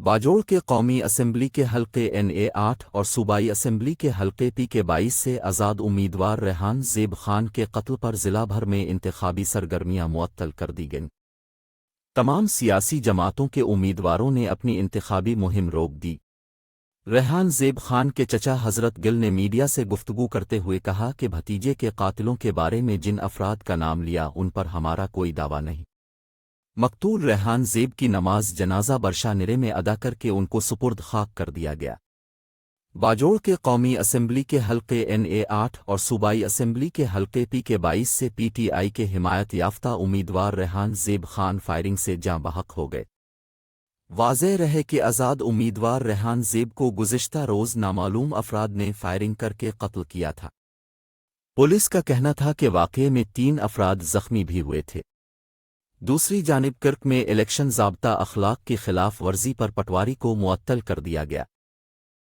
बाजोड़ के कौमी असम्बली के हलके एन ए आठ और सूबाई असम्बली के हलके पी के बाईस से आज़ाद उम्मीदवार रेहान जेब खान के कत्ल पर ज़िला भर में इंतखाबी सरगर्मियाँ मुअत्तल कर दी गईं। तमाम सियासी जमातों के उम्मीदवारों ने अपनी इंतखाबी मुहिम रोक दी। रेहान जेब खान के चचा हज़रत गिल ने मीडिया से गुफ्तगू करते हुए कहा कि भतीजे के कातिलों के बारे में जिन अफराद का नाम लिया, उन पर हमारा कोई दावा नहीं। मकतूल रेहान जेब की नमाज़ जनाजा बरशा निरे में अदा करके उनको सुपुर्द खाक कर दिया गया। बाजोड़ के कौमी असम्बली के हलके एन ए आठ और सूबाई असम्बली के हलके पी के बाईस से पी टी आई के हिमायत याफ्ता उम्मीदवार रेहान जेब खान फायरिंग से जाँ बहक हो गए। वाज रहे कि आज़ाद उम्मीदवार रेहान जेब को गुजश्ता रोज़ नामालूम अफराद ने फायरिंग करके कत्ल किया था। पुलिस का कहना था कि वाक़े में तीन अफराद जख्मी भी हुए थे। दूसरी जानब कर्क में इलेक्शन जबता अखलाक की खिलाफ वर्जी पर पटवारी को मुअत्तल कर दिया गया।